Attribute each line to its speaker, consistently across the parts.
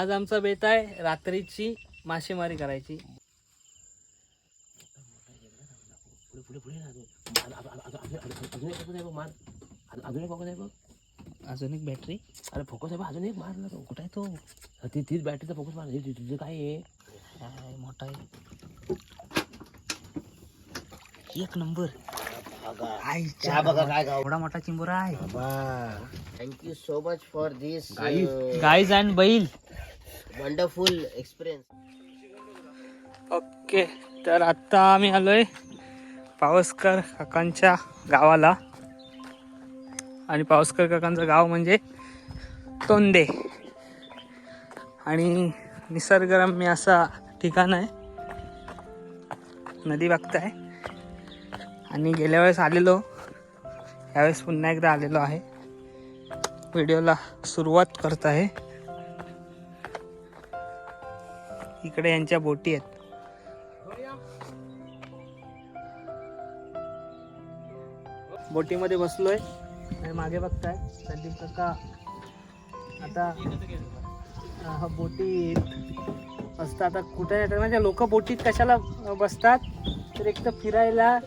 Speaker 1: आज आमचा बेत आहे रात्रीची मासेमारी करायची.
Speaker 2: अजून एक
Speaker 1: बॅटरी
Speaker 2: अरे फोकस आहे अजून एक मार ना तो. कुठं आहे तो? हा, ती तीच बॅटरीचा फोकस मार हे तुझं काय आहे?
Speaker 1: काय मोठा आहे? एक नंबर. एवढा मोठा चिंबोरा आहे.
Speaker 3: Thank you so much for this
Speaker 1: guys and बैल.
Speaker 3: वंडरफुल एक्सपिरियन्स
Speaker 1: ओके तर आत्ता आम्ही आलोय पावसकर काकांच्या गावाला. आणि पावसकर काकांचं गाव म्हणजे तोंडे. आणि निसर्गरम्य असा ठिकाण आहे. नदी बघताय आणि गेल्या वेळेस आलेलो. यावेळेस पुन्हा एकदा आलेलो आहे. व्हिडिओला सुरुवात करत आहे. इकडे यांच्या बोटी आहेत. बोटीमध्ये बसलोय. आणि मागे बघताय. संदीप काका. आता हा, बोटीत असतात. आता कुठे येतात म्हणजे लोक बोटीत कशाला बसतात? तर एक तर फिरायला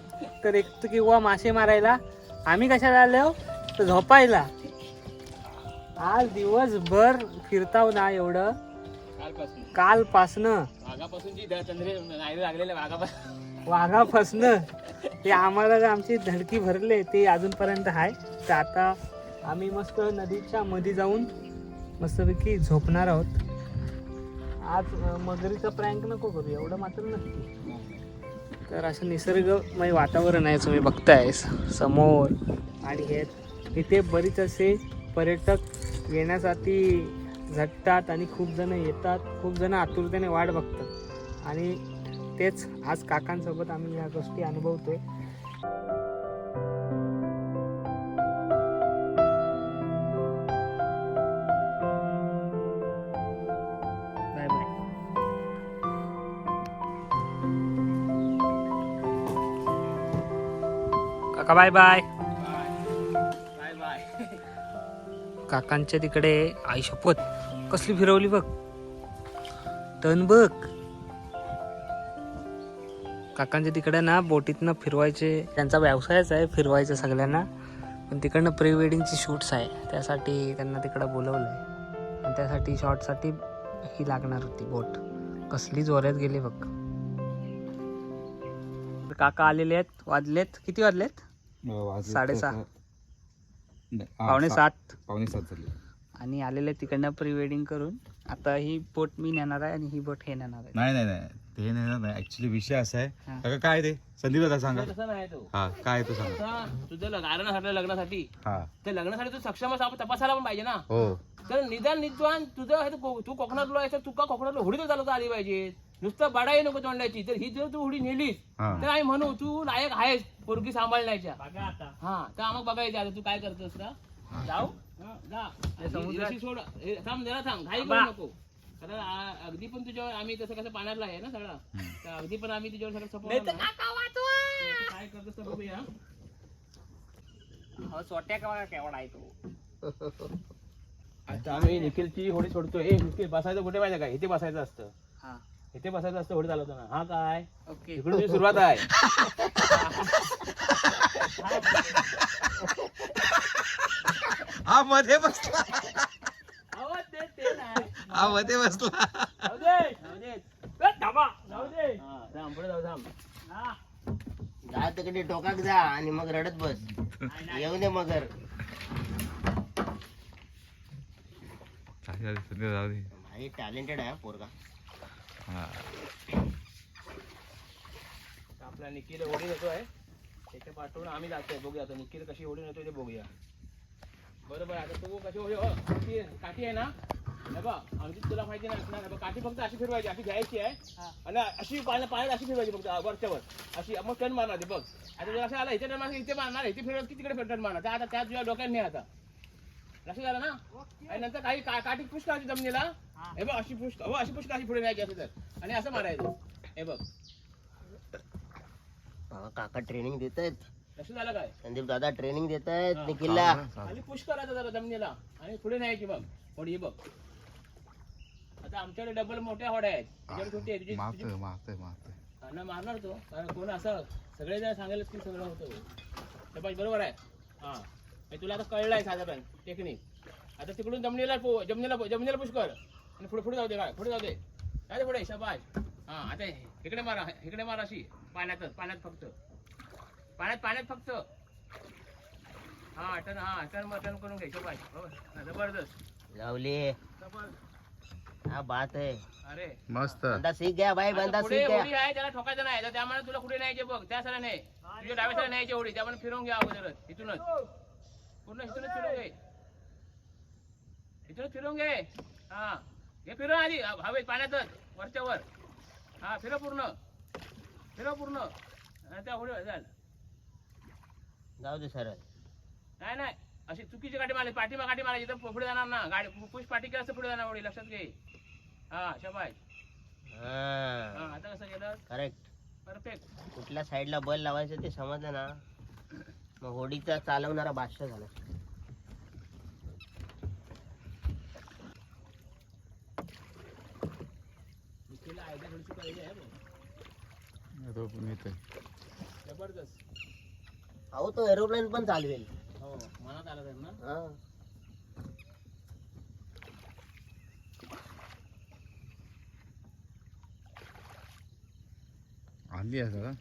Speaker 1: तर एक तर किंवा मासे मारायला. आम्ही कशाला आलो? तर झोपायला. आज दिवसभर फिरताव ना एवढं. कालपासनं.
Speaker 2: वाघापासून जी चंद्रे नाही लागलेल्या वाघापासून.
Speaker 1: वाघापासनं. ते आम्हाला आमची धडकी भरले ते अजूनपर्यंत आहे. तर आता आम्ही मस्त नदीच्या मध्ये जाऊन मस्तपैकी झोपणार आहोत. आज मगरीचा प्रँक नको करू एवढं मात्र नक्की. तर असं निसर्गमय वातावरण आहे तुम्ही बघताय समोर. आणि हे इथे बरीच असे पर्यटक येण्यासाठी झटतात आणि खूप जण येतात खूप जण आतुरतेने वाट बघतात. आणि तेच आज काकांसोबत आम्ही या गोष्टी अनुभवतोय. Bye bye. काका बाय बाय.
Speaker 2: Bye bye.
Speaker 1: काकांच्या तिकडे आई शपथ. कसली फिरवली बघ. टन बघ. काकांच्या तिकडे ना बोटीतनं फिरवायचे त्यांचा व्यवसायच आहे फिरवायचं सगळ्यांना पण तिकडनं प्री वेडिंगची शूट्स आहे. त्यासाठी त्यांना तिकडं बोलवलं आहे आणि त्यासाठी शॉर्टसाठी ही लागणार होती बोट. कसली जोऱ्यात गेली बघ. काका आलेले आहेत वाजलेत. किती वाजलेत? साडेसहा. पावणे सात.
Speaker 4: पावणे सात झाले.
Speaker 1: आणि आलेले तिकडनं प्री वेडिंग करून आता ही बोट मी नेणार आहे आणि ही बोट हे नेणार आहे.
Speaker 4: नाही नाही नाही. ते नाही नाही. ऍक्च्युली विषय असा आहे.
Speaker 1: हा.
Speaker 4: काका काय ते? संदीप दादा सांगा.
Speaker 2: तसं नाही तो.
Speaker 4: हा काय तो सांगा.
Speaker 2: आता तुझं लग- कारण ठरलं लग्नासाठी.
Speaker 4: हा.
Speaker 2: तर लग्नासाठी तू सक्षम असं तपासायला पण पाहिजे ना.
Speaker 4: हो.
Speaker 2: तर निदान निद्वान तुझं हे तू को- तू कोकणातलो आहे तर तुका कोकणातलो हुडी तर चालवता आली पाहिजे? नुसतं बडाई नको तोंडायची तर ही जर तू हुडी नेलीस
Speaker 4: हा.
Speaker 2: तर आम्ही म्हणू तू लायक आहेस पोरगी सांभाळण्याच्या. हा तर आम्हाला बघायचं आता तू काय करतोस का जाऊ. हा, जा
Speaker 1: समुद्रात-
Speaker 2: रशी सोड. हे, थांब जरा थांब. घाई करू नको. कारण आ- अगदी पण तुझ्यावर आम्ही तसं कसं आहे ना सगळा. तर अगदी पण आम्ही तुझ्यावर सगळं सपोर्ट काय करतोस तर बघूया.
Speaker 1: सोट्या का केवढा आहे तो?
Speaker 2: आता आम्ही निखिलची होडी सोडतो ए निखिल बसायचं कुठे पाहिजे का? इथे बसायचं असतं.
Speaker 1: हा.
Speaker 2: इथे बसायचं असतं होडी चालवताना. हा काय?
Speaker 1: ओके.
Speaker 2: इकडून तुझी सुरुवात आहे.
Speaker 4: हा मध्ये बसला.
Speaker 2: आवाज देत ते नाही.
Speaker 4: हा मध्ये बसला.
Speaker 3: जा तिकडे टोकाक जा आणि मग रडत बस. येऊ दे मगर.
Speaker 4: जाऊ दे.
Speaker 3: भाई टॅलेंटेड आहे हा पोरगा.
Speaker 4: हा.
Speaker 2: आपला निखिल होडी नेतोय त्याच्या पाठवून आम्ही जातोय. बघूया आता निखिल कशी होडी नेतोय ते बघूया. बरोबर आता तू कशी होडी हो, काठी आहे- काठी आहे ना? हे बघ आमची तुला माहिती नाही असणार हे बघ, काठी फक्त अशी फिरवायची अशी घ्यायची आहे. आणि अशी पाण्यात पाण्यात अशी फिरवायची फक्त वरच्यावर. अशी मग टन मारणार ते बघ. आता जर असं आला इथे टन मारणार इथे मारणार इथे फिरवत की तिकडे टन मारणार. त्या आता त्या तुझ्या डोक्यात नाही आता. लक्षात झालं ना? आणि नंतर काही का- काठी पुश करायची जमिनीला. हे. बघ अशी पुश हो अशी पुश अशी पुढे न्यायची असं तर. आणि असं मारायचं. हे बघ.
Speaker 3: हा, काका ट्रेनिंग देत आहेत
Speaker 2: लक्षात काय?
Speaker 3: संदीप दादा ट्रेनिंग देत आहेत
Speaker 2: हा.
Speaker 3: निखिलला.
Speaker 2: खाली पुश करायचं जरा जमिनीला. आणि पुढे न्यायची बघ. थोडी हे बघ. आता आमच्याकडे डबल मोठ्या होड्या आहेत. तुझ्याकडे छोटी आहे? तुझी
Speaker 4: मारतोय
Speaker 2: तुझी-
Speaker 4: मारतोय मारतोय.
Speaker 2: हा ना मारणार तो. कारण कोण असं सगळे जण सांगायला की सगळं होतं. शबाश बरोबर आहे. हा. हे तुला आता कळलं आहे साधारण टेक्निक आता तिकडून जमिनीला पो जमिनीला जमिनीला पुश कर. आणि पुढे पुढे जाऊ दे काय पुढे जाऊ दे. काय ते पुढे शबाश हा आता इकडे मारा इकडे मारा अशी. पाण्यातच पाण्यात फक्त. पाण्यात पाण्यात फक्त. हा टर्न हा टर्न टर्न करून घे शबाश हो हा, जबरदस्त.
Speaker 3: लावली.
Speaker 2: जबरदस्त.
Speaker 3: हा बात है
Speaker 2: अरे.
Speaker 4: मस्त.
Speaker 3: बंदा सीख गया भाई बंदा
Speaker 2: पुढे
Speaker 3: सीख गया
Speaker 2: होडी आहे त्याला ठोकायचं नाही. तर त्यामुळे तुला कुठे न्यायचे बघ त्या साला नाही तुझ्या डाव्या साला न्यायची होडी त्यामुळे फिरवून घ्या अगोदरच. इथूनच. पूर्ण इथूनच फिरवून घे. इथूनच फिरवून घे. हा. हे फिरव आधी ह- हवेत पाण्यातच. वरच्या वर हा फिरव पूर्ण. फिरव पूर्ण. हा, त्या होडी झाल.
Speaker 3: जाऊ दे सरळ.
Speaker 2: नाही नाही अशी चुकीची गाडी मारली पाठीमा गाडी मारायची तर पुढे जाणार ना. गाडी पुश पाठी केलं असं पुढे जाणार होडी लक्षात घे. हा शबाय
Speaker 3: हा.
Speaker 2: हा आता कसं केलं?
Speaker 3: करेक्ट
Speaker 2: परफेक्ट
Speaker 3: कुठल्या साईडला बल लावायचं ते समजलं ना मग होडीचा चालवणारा बादशाह झाला.
Speaker 2: आयडिया थोडीशी पाहिजे आहे जबरदस्त.
Speaker 3: अहो तो एरोप्लेन पण चालवेल.
Speaker 2: हो मनात आलं
Speaker 3: हा.
Speaker 4: आहे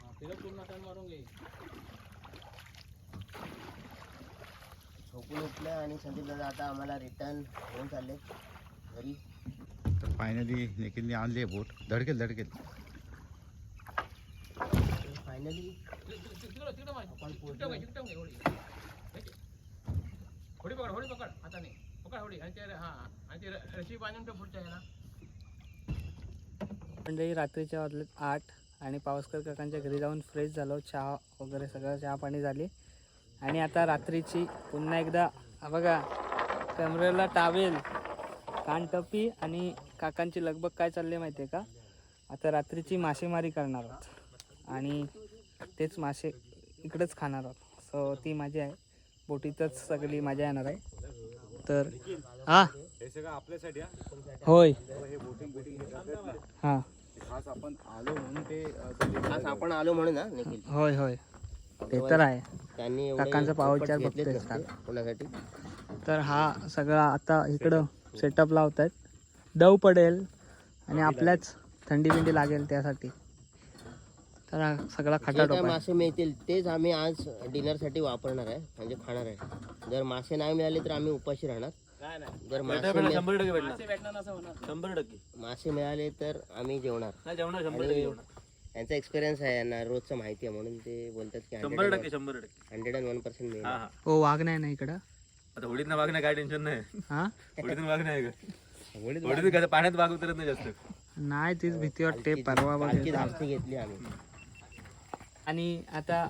Speaker 2: हा, फिरव पूर्ण टर्न मारून घे.
Speaker 3: झोपून उठलं आणि संदीप दादा आता आम्हाला रिटर्न घेऊन चालले. घरी.
Speaker 4: तर फायनली निखिलने आणली आहे बोट धडकेल धडकेल.
Speaker 3: फायनली
Speaker 2: होडी. होडी पकड पकड. होडी आणि ते हा आणि ते रशी बांधून पुढच्या
Speaker 1: मंडळी रात्रीच्या वाजलेत आठ आणि पावसकर काकांच्या घरी जाऊन फ्रेश झालो. चहा वगैरे सगळं चहा पाणी झाली. आणि आता रात्रीची पुन्हा एकदा हा बघा कमरेला टावेल कानटपी आणि काकांची लगबग काय चालली माहिती आहे का? आता रात्रीची मासेमारी करणार आहोत. आणि तेच मासे इकडेच खाणार आहोत. सो ती माझी आहे. बोटीतच सगळी मजा येणार आहे. तर हा? होय. हां.
Speaker 4: खास आपण आलो म्हणून ते
Speaker 3: आज आपण आलो म्हणून ना निखिल.
Speaker 1: होय होय. ते तर आहे.
Speaker 3: त्यांनी
Speaker 1: काकांचा पावर
Speaker 3: पोपट
Speaker 1: चार
Speaker 3: घेतलेत
Speaker 1: बघतोय.
Speaker 3: कोणासाठी?
Speaker 1: तर हा सगळा आता इकडं सेटअप लावत आहेत दव पडेल आणि आपल्याच थंडी बिंडी लागेल त्यासाठी. तर हा सगळा
Speaker 3: जे काय
Speaker 1: खटाटोप आहे.
Speaker 3: मासे मिळतील तेच आम्ही आज डिनरसाठी वापरणार आहे म्हणजे खाणार आहे. जर मासे नाही मिळाले तर आम्ही उपाशी राहणार.
Speaker 2: काय नाही.
Speaker 3: जर मासे मिळ-
Speaker 2: भेटणार.
Speaker 3: मिळाले तर आम्ही जेवणार. आणि यांचा एक्सपिरियन्स आहे यांना रोजचं माहिती आहे म्हणून ते बोलतात की हंड्रेड अँड वन पर्सेंट मिळेल
Speaker 1: हो वाघ नाही ना इकडं?
Speaker 5: आता होडीत ना वाघ नाही काय टेन्शन नाही.
Speaker 1: हा?
Speaker 5: नाही का? काय पाण्यात वाघ उतरत नाही जास्त.
Speaker 1: नाही तीच भीती वाटते परवा वगैरे
Speaker 3: घेतली आम्ही.
Speaker 1: आणि आता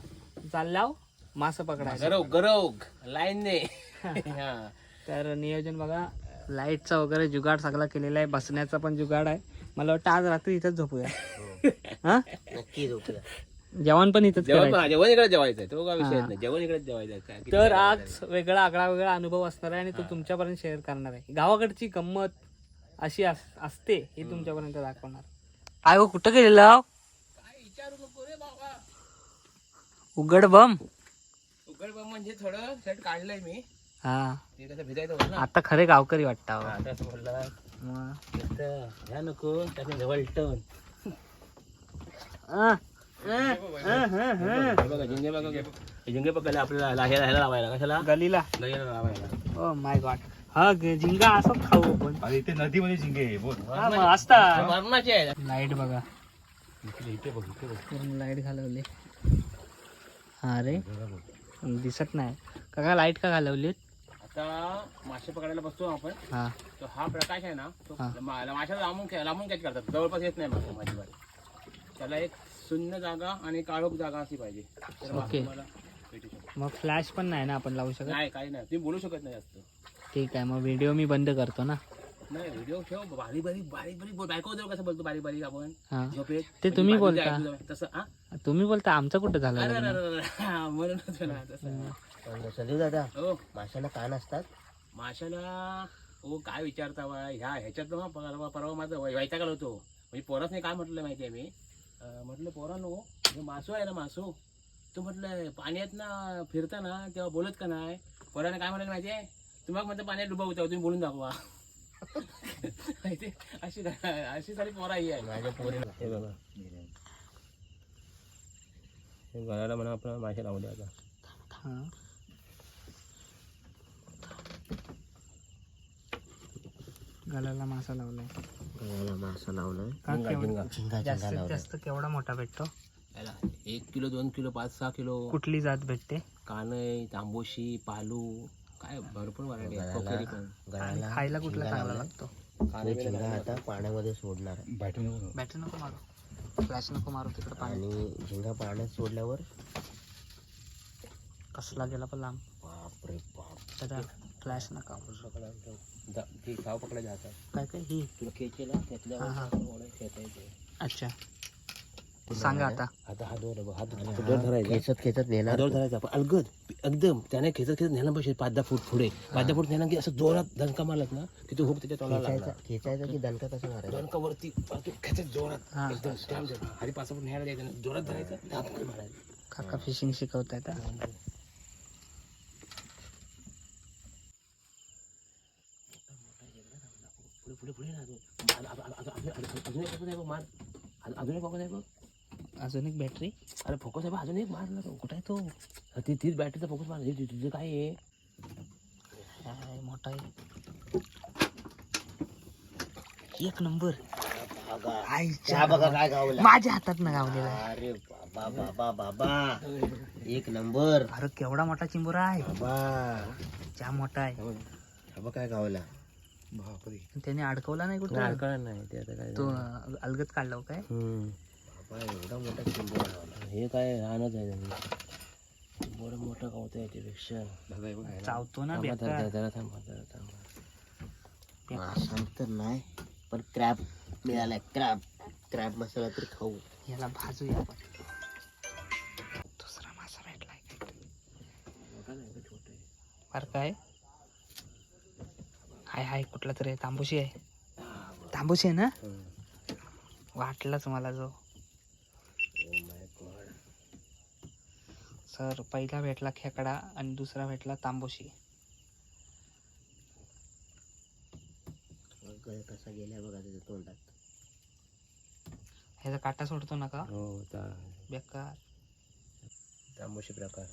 Speaker 1: चाललाव मासं पकडायचं
Speaker 2: गरव गरव लाईन ने. हा.
Speaker 1: तर नियोजन बघा लाईटचा वगैरे जुगाड सगळा केलेला आहे बसण्याचा पण जुगाड आहे. मला वाटतं आज रात्री इथंच झोपूया. हा.
Speaker 3: नक्की झोपूया.
Speaker 1: जेवण पण इथंच
Speaker 2: जेवण
Speaker 1: करायचं.
Speaker 2: पण जेवण इकडे जेवायचं आहे तो काय विषय. नाही. जेवण इकडे जेवायचं आहे. काय किती
Speaker 1: तर आज वेगळा आगळा वेगळा अनुभव असणार आहे आणि तो तुमच्यापर्यंत शेअर करणार आहे. गावाकडची गंमत अशी अस- असते ही तुमच्यापर्यंत दाखवणार. काय हो कुठं गेलेला
Speaker 2: काय विचारू नको रे बाबा
Speaker 1: उघड बम.
Speaker 2: उघड बा म्हणजे थोडं शर्ट काढलंय मी.
Speaker 1: हा.
Speaker 2: ते कसं भिजायचं होतं ना.
Speaker 1: आता खरे गावकरी वाटता हो.
Speaker 2: बोलला.
Speaker 1: मग.
Speaker 2: नुसतं ह्या नको त्याच्याजवळ टन.
Speaker 1: अं, अं, अं, अं, अं.
Speaker 2: बघा झिंगे बघा. हे झिंगे बघायला आपल्याला ला- ह्याला ह्याला लावायला कशाला?
Speaker 1: गलीला.
Speaker 2: गैला लावायला.
Speaker 1: ओ माय गॉड हा ग- झिंगा असं खाऊ आपण.
Speaker 5: आणि इथे नदीमध्ये झिंगे आहे बोल.
Speaker 1: हा, मग असता
Speaker 2: मरणाचे आहे.
Speaker 1: लाइट बघा.
Speaker 2: इथे बघ इथे बघ.
Speaker 1: पूर्ण लाइट घालवली. हा रे. दिसत नाही. काका लाइट का घालवली
Speaker 2: आता मासे पकडायला बसतो आपण.
Speaker 1: हा.
Speaker 2: तो हा प्रकाश आहे ना तो
Speaker 1: हा.
Speaker 2: मा- माशाला लांबून खे- लांबून कॅच करतात. जवळपास येत नाही मासे माझी त्याला एक शून्य जागा आणि काळोख जागा असली पाहिजे. तर मासे
Speaker 1: ओके.
Speaker 2: तुम्हाला भेटू शकतो
Speaker 1: मग फ्लॅश पण नाही ना आपण लावू शकत?
Speaker 2: नाही काही नाही. तुम्ही बोलू शकत नाही जास्त.
Speaker 1: ठीक आहे मग व्हिडिओ मी बंद करतो ना.
Speaker 2: नाही व्हिडिओ ठेव बारीक बारीक बारीक बारीक बोल बायको जवळ कसं बोलतो बारीक बारीक आपण.
Speaker 1: हा.
Speaker 2: झोपेत
Speaker 1: ते तुम्ही
Speaker 2: बाजूला
Speaker 1: बोलता.
Speaker 2: ऐकू. तसं हा?
Speaker 1: तुम्ही बोलता आमचं कुठं झालं
Speaker 2: अरे
Speaker 1: लग्न?
Speaker 2: अरे अरे, अरे हा, म्हणून होतं ना तसं.
Speaker 3: पण संदीप दादा
Speaker 2: हो.
Speaker 3: माशाला कान असतात
Speaker 2: माशाला हो काय विचारता बा ह्या ह्याच्यात ना परवा परवा माझं वैताग आलो होतो. म्हणजे पोरासने काय म्हटलं माहिती आहे मी? अं, म्हटलं पोरानो हे मासू आहे ना मासू? तू म्हटलं पाण्यात ना फिरताना तेव्हा बोलत का नाही? पोराने काय म्हणाले माहिती आहे तुम्हाला म्हणतं पाण्यात डुबवता तुम्ही बोलून दाखवा. माहिती अशी अशी सारी पोरा ही आहे.
Speaker 3: माझ्या पोरी
Speaker 2: हे बघा. हे गळ्याला म्हणा आपण मासे लावले आता.
Speaker 1: हा गळ्याला मासा लावलाय.
Speaker 3: गळ्याला मासा लावलाय.
Speaker 1: जास्तीत जास्त केवढा मोठा भेटतो?
Speaker 2: याला एक किलो दोन किलो पाच सहा किलो.
Speaker 1: कुठली जात भेटते?
Speaker 2: कानई तांबोशी पालू. काय भरपूर व्हरायटी आहे. कोकरी पण.
Speaker 1: आणि
Speaker 3: गळ्याला
Speaker 1: खायला कुठला चांगला
Speaker 3: लावलाय.
Speaker 1: लागतो?
Speaker 3: तो आता पाण्यामध्ये सोडणार. आहे
Speaker 4: बॅटरी नको
Speaker 1: बॅटरी नको मारू. फ्लॅश नको मारू तिकडे पाणी.
Speaker 3: आणि झिंगा पाण्यात सोडल्यावर?
Speaker 1: कसला गेला पण लांब.
Speaker 3: बापरे बाप.
Speaker 1: त्याचा फ्लॅश नका
Speaker 2: ती गाव पकडायचे हातात
Speaker 1: काय काय? ही.
Speaker 2: तुला खेचेला
Speaker 1: हा.
Speaker 2: खेचायचे
Speaker 1: अच्छा. सांगा आता.
Speaker 2: आता हा दोर हा. दोर
Speaker 3: हा
Speaker 2: धरायचा.
Speaker 3: खेचत खेचत नेणार.
Speaker 2: दोर धरायचा. पण अलगद. एकदम त्याने खेचत खेचत नेला पाहिजे पाच दहा फूट पुढे. पाच दहा फूट नेला की असं जोरात दणका मारलात ना की तो हुक त्याच्या तोंडाला
Speaker 3: खेचायचा
Speaker 2: लागला.
Speaker 3: खेचायचा की दणका कसा मारायचा?
Speaker 2: दणका वरती वरती खेचत जोरात.
Speaker 1: हा.
Speaker 2: एकदम स्टॅम्प देतो आणि पाच सहा फूट न्यायला द्यायचं नाही. जोरात धरायचं धापकन मारायचं.
Speaker 1: काका फिशिंग शिकवतायत हा?
Speaker 2: पुढे पुढे पुढे ना अजून. अजून- अजून- अजून- अजून- अजून एक फोकस आहे बघ मार. अजून अजून एक आहे बघ.
Speaker 1: अजून एक बॅटरी
Speaker 2: अरे फोकस आहे अजून एक मारला तो. कुठे आहे तो? ती तीच बॅटरीचा फोकस मार हे तुझं काय आहे?
Speaker 1: काय मोठा आहे. एक नंबर
Speaker 3: त्या बघा काय गावला.
Speaker 1: माझ्या हातात ना गावलेला आहे.
Speaker 3: अरे बाबा बाबा बाबा. एक नंबर
Speaker 1: अरे केवढा मोठा चिंबोरा आहे.
Speaker 3: बाबा.
Speaker 1: मोठा आहे.
Speaker 3: हा बघ काय गावला.
Speaker 4: बापरे.
Speaker 1: त्याने अडकवला नाही कुठं?
Speaker 2: अडकळणार नाही. ते आता काय
Speaker 1: तो अं, अलगद काढला हो काय.
Speaker 3: बाबा एवढा मोठा चिंबोरा गावला
Speaker 2: हे काय राहणंच आहे त्यांनी. बरं मोठं गावतं याच्यापेक्षा
Speaker 1: चावतो ना
Speaker 2: थांबा,
Speaker 1: बेकार.
Speaker 2: जरा जरा थांबा जरा थांबा.
Speaker 3: मासा तर नाही पण क्रॅब मिळालाय. क्रॅब क्रॅब मसाला तर खाऊ.
Speaker 1: याला भाजूया आपण. दुसरा मासा भेटलाय फार काय? हाय हाय कुठला तरी आहे, तांबूशी आहे. तांबूशी आहे ना? वाटलाच मला जो. सर पहिला भेटला खेकडा आणि दुसरा भेटला तांबूशी.
Speaker 3: गळ कसा गेला बघा त्याच्या तोंडात.
Speaker 1: ह्याचा काटा सोडतो नका.
Speaker 2: हो
Speaker 1: बेकार.
Speaker 2: तांबूशी प्रकार.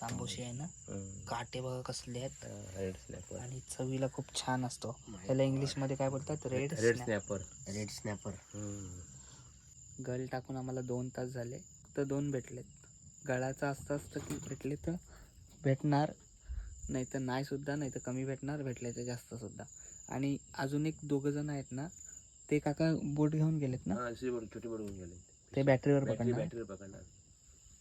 Speaker 1: तांबूशी आहे ना?
Speaker 2: हम्म.
Speaker 1: काटे बघा कसले आहेत.
Speaker 2: रेड स्नॅपर
Speaker 1: आणि चवीला खूप छान असतो. त्याला इंग्लिशमध्ये काय बोलतात? Red
Speaker 2: red snapper
Speaker 3: red snapper
Speaker 1: गळ टाकून आम्हाला दोन तास झाले. तर दोन भेटलेत. गळाचं असतं असतं की भेटले तर भेटणार नाही तर नाही सुद्धा नाही तर कमी भेटणार भेटले तर जास्त सुद्धा. आणि अजून एक दोघं जण आहेत ना ते काका बोट घेऊन गेलेत ना?
Speaker 2: हा दुसरी बोट छोटी बोट होऊन गेले
Speaker 1: ते बॅटरीवर
Speaker 2: बॅटरी
Speaker 1: पकडणार?
Speaker 2: बॅटरी पकडणार.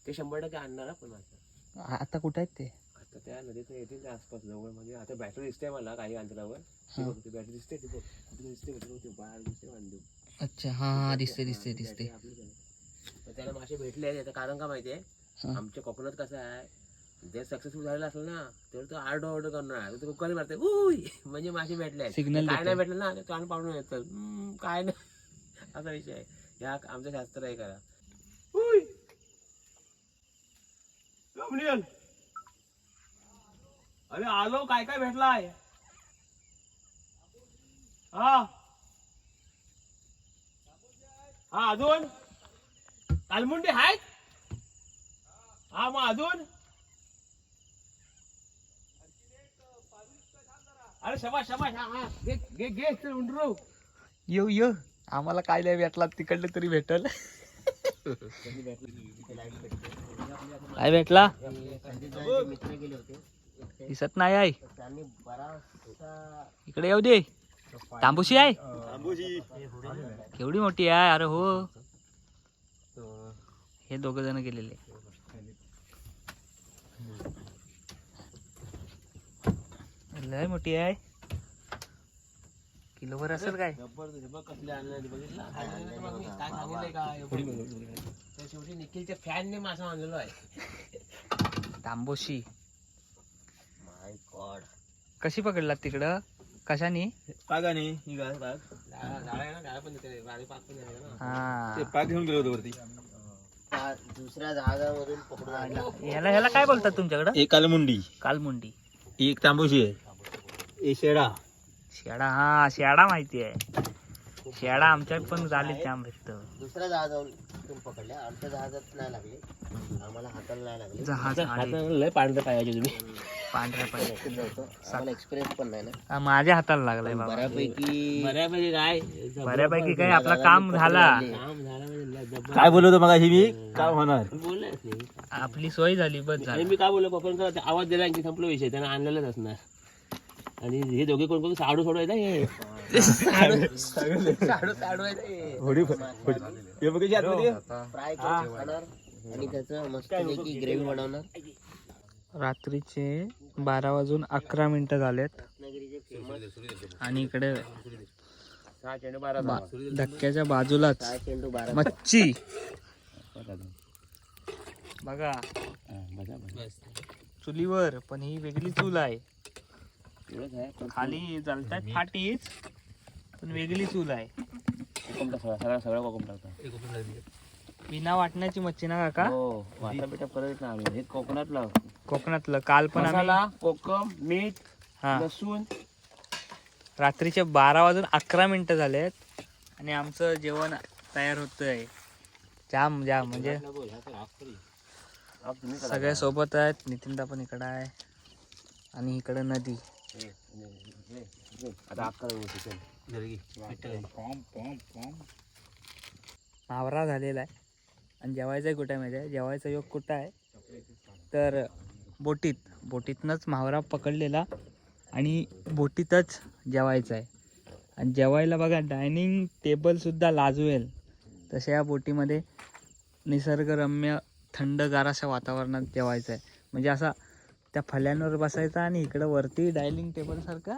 Speaker 2: ते शंभर टक्के आणणार हा पण माझं
Speaker 1: आ- आता कुठं आहेत ते?
Speaker 2: आता त्या नदीत येतील त्या आसपास जवळ म्हणजे आता बॅटरी दिसते मला काही अंतरावर. ती
Speaker 1: हा.
Speaker 2: बघ, ती बॅटरी दिसते ती बघ. दिसते कुठे ते बाहेर दिसते
Speaker 1: अच्छा हा हा दिसते दिसते दिसते.
Speaker 2: तर त्याला मासे भेटले आहेत याचं कारण का माहितीये. आमच्या कोकणात कसं आहे जर सक्सेसफुल झालेला असेल ना तर तो आर्डर ऑर्डर करणार तो कुकर मारते उय म्हणजे मासे भेटले.
Speaker 1: Signal
Speaker 2: काय नाही. भेटलं ना कान पाडून येतं काय नाही. असा विषय आहे. ह्या आमचं शास्त्र आहे करा. अरे आलो काय काय भेटलाय? हा. हा अजून? कालमुंडी आहेत? हा मग अजून? अरे शबा शबा घे घे उंडरू.
Speaker 1: येऊ येऊ. आम्हाला काय नाही भेटला तिकडलं तरी भेटल. काय भेटला? दिसत नाही आहे इकडे येऊ दे. तांबूशी आहे? केवढी मोठी आहे अरे हो. हे दोघ जण गेलेले. लय मोठी आहे. किलोभर असेल काय?
Speaker 2: शेवटी निखिलच्या फॅनने मासा आणलेलो आहे
Speaker 1: तांबोशी.
Speaker 3: माय गॉड
Speaker 1: कशी पकडलात तिकडं? कशाने?
Speaker 5: पागाने पाग.
Speaker 1: हा.
Speaker 5: घेऊन गेलो होतो वरती.
Speaker 3: दुसऱ्या जहाजामधून पकडून
Speaker 1: ह्याला ह्याला काय बोलतात तुमच्याकडं?
Speaker 5: एक कालमुंडी.
Speaker 1: कालमुंडी.
Speaker 5: एक तांबूशी आहे. शेडा
Speaker 1: शेडा हा शेडा माहिती आहे. शेडा आमच्यात पण झाले जाम भेटत
Speaker 3: दुसऱ्या जहाजातून पकडले आमच्या जहाजात नाही लागले. आम्हाला हाताला नाही लागले.
Speaker 1: जहाज आले.
Speaker 2: लय पांढरं पाहिजे तुम्ही.
Speaker 1: पांढऱ्या पाहिजे.
Speaker 3: आम्हाला एक्सपिरियन्स पण नाही ना.
Speaker 1: हा, माझ्या हाताला लागलाय बाबा.
Speaker 3: बऱ्यापैकी
Speaker 2: बऱ्यापैकी काय?
Speaker 1: बऱ्यापैकी काय? आपला काम झाला.
Speaker 2: काम झालं म्हणजे
Speaker 5: काय बोलवतो मग मी? काय होणार.
Speaker 2: बोललाच नाही.
Speaker 1: आपली सोय झाली बस झाली.
Speaker 2: मी काय बोललो कोकण आवाज दिला की संपला विषय. त्यांना आणलेलाच असणार. आणि हे दोघे कोण कोण साडू सोडवायचा हे? साडू हे.
Speaker 5: हे
Speaker 3: बनवणार.
Speaker 1: रात्रीचे बारा वाजून अकरा मिनिटं झालेत. आणि इकडे धक्क्याच्या बाजूलाच मच्छी. बघा. चुलीवर पण ही वेगळी चूल आहे. खाली जलतात फाटीच पण वेगळी चूल आहे.
Speaker 2: कोकम टाक सगळा सगळा कोकम टाकतो
Speaker 1: बिना वाटण्याची मच्छी ना काका?
Speaker 2: हो वाटा बिटा करत ना आम्ही. हे कोकणातला.
Speaker 1: कोकणातलं. काल पण आम्ही
Speaker 2: मसाला कोकम मीठ
Speaker 1: हा.
Speaker 2: लसूण.
Speaker 1: रात्रीचे बारा वाजून अकरा मिनिटं झालेत आणि आमचं जेवण तयार होतंय. जाम जाम म्हणजे
Speaker 2: आप तुम्ही करा.
Speaker 1: सगळे सोबत आहेत. नितीनदा पण इकडं आहे. आणि इकडं नदी. मावरा झालेला आहे. आणि जेवायचं कुठं आहे माहिती आहे? जेवायचा योग कुठं आहे? तर बोटीत. बोटीतनंच मावरा पकडलेला आणि बोटीतच जेवायचं आहे. आणि जेवायला बघा डायनिंग टेबलसुद्धा लाजवेल. तशा या बोटीमध्ये निसर्गरम्य थंडगार अशा वातावरणात जेवायचं आहे. म्हणजे असा त्या फल्यांवर बसायचा आणि इकडं वरती डायनिंग टेबलसारखा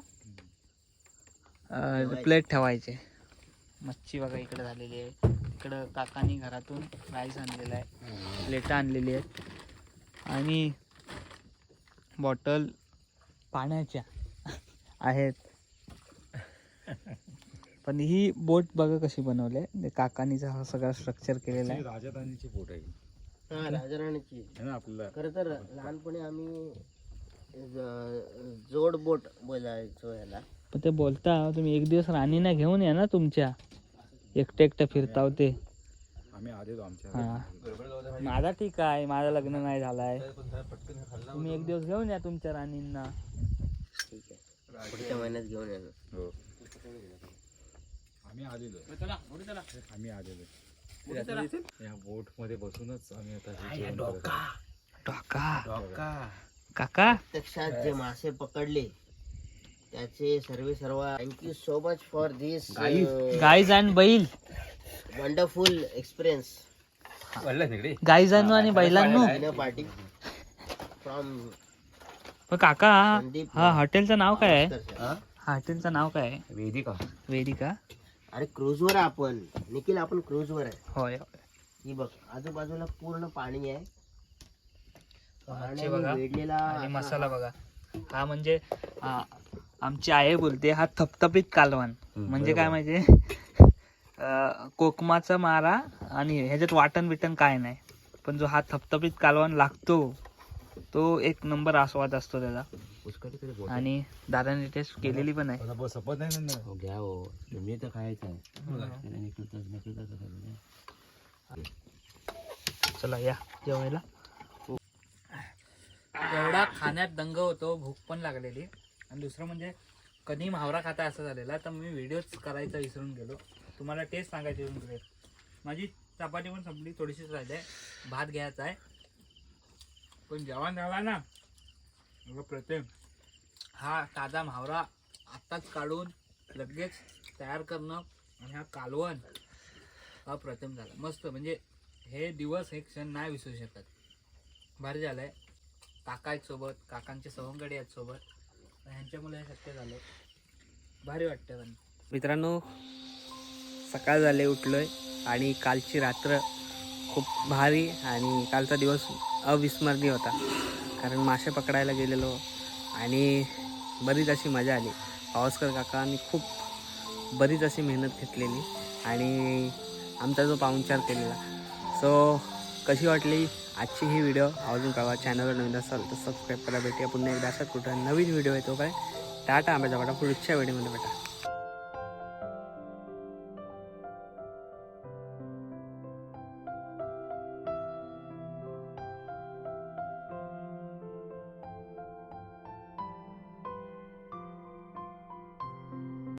Speaker 1: प्लेट ठेवायचे. मच्छी बघा इकडे झालेली आहे. इकडं काकांनी घरातून राईस आणलेला आहे. प्लेटा आणलेली आहेत. आणि बॉटल पाण्याच्या आहेत. पण ही बोट बघा कशी बनवली आहे. काकानीचा हा सगळा स्ट्रक्चर केलेला आहे.
Speaker 4: राजधानीची बोट आहे.
Speaker 3: हा राजाराणीची.
Speaker 4: है ना आपल्याला
Speaker 3: खरं तर लहानपणी आम्ही ज- जोड बोट बोलायचो याला.
Speaker 1: पण ते बोलता तुम्ही एक दिवस राणीना घेऊन या ना तुमच्या. एकटे एकटं फिरताव ते.
Speaker 4: आम्ही आलेलो आमच्या
Speaker 1: हा. माझा ठीक आहे माझं लग्न नाही झालंय. तुम्ही एक दिवस घेऊन या तुमच्या राणींना.
Speaker 3: ठीक आहे. पुढच्या महिन्यात घेऊन येणार
Speaker 4: हो. आम्ही आलेलो
Speaker 2: चला पुढे चला.
Speaker 4: आम्ही आलेलो या बोटमध्ये बसूनच आम्ही आता हे जेवण करत आहोत.
Speaker 1: काका काका?
Speaker 3: प्रत्यक्षात जे मासे पकडले त्याचे सर्वे सर्व thank you so much for this
Speaker 1: guys आणि बैल.
Speaker 3: वंडरफुल एक्सपिरियन्स
Speaker 5: तिकडे.
Speaker 1: गाईजांनो आणि बैलांनो.
Speaker 3: पार्टी फ्रॉम
Speaker 1: पण काका
Speaker 3: संदीप
Speaker 1: हा हॉटेलचं नाव काय आहे? हा? हॉटेलचं नाव काय आहे?
Speaker 5: वेदिका.
Speaker 1: वेदिका?
Speaker 3: अरे क्रूजवर आहे आपण. निखिल आपण क्रूजवर आहे.
Speaker 1: होय
Speaker 3: ही बघ आजूबाजूला पूर्ण पाणी आहे.
Speaker 1: मच्छी
Speaker 3: पाण्याने
Speaker 1: बघा.
Speaker 3: वेढलेला
Speaker 1: आणि
Speaker 3: असा
Speaker 1: मसाला बघा. हा म्हणजे हा, आमची आई बोलते हा थपथपीत कालवण. म्हणजे काय म्हणजे अं, कोकमाचा मारा आणि ह्याच्यात वाटण बिटण काय नाही. पण जो हा थपथपीत कालवण लागतो तो एक नंबर आस्वाद असतो त्याचा. आणि दादाने टेस्ट केलेली पण आहे.
Speaker 4: नाही ना
Speaker 2: हो घ्या हो. तुम्ही तर खायचं आहे. नाही.
Speaker 1: चला या जेवायला. एवढा खाण्यात दंग होतो भूक पण लागलेली. आणि दुसरं म्हणजे कधी म्हावरा खाता असं झालेला तर मी व्हिडिओच करायचा विसरून गेलो. तुम्हाला टेस्ट सांगायची विसरून गेले माझी चपाती पण संपली थोडीशीच राहिली आहे. भात घ्यायचा आहे. पण जेवण झाला ना अगं प्रतिम हा ताजा म्हावरा आत्ताच काढून लगेच तयार करणं आणि हा कालवण अप्रतिम झाला. मस्त म्हणजे हे दिवस हे क्षण नाही विसरू शकत. भारी झालंय. काका आहेत सोबत काकांचे सवंगडी आहेत सोबत ह्यांच्यामुळे हे शक्य झालं भारी वाटतं पण. मित्रांनो सकाळ झाले उठलोय आणि कालची रात्र खूप भारी आणि कालचा दिवस अविस्मरणीय होता. कारण मासे पकडायला गेलेलो आणि बरीच अशी मजा आली. पावसकर काकांनी खूप बरीच अशी मेहनत घेतलेली आणि आमचा जो पाहुणचार केलेला. सो कशी वाटली आजची ही व्हिडिओ आवडून कळवा चॅनलवर नवीन असाल तर सबस्क्राईब करा भेटूया पुन्हा एकदा. असाच कुठं नवीन व्हिडिओ येतो काय? टाटा आंब्याचा वाटा पुढच्या व्हिडिओमध्ये भेटा.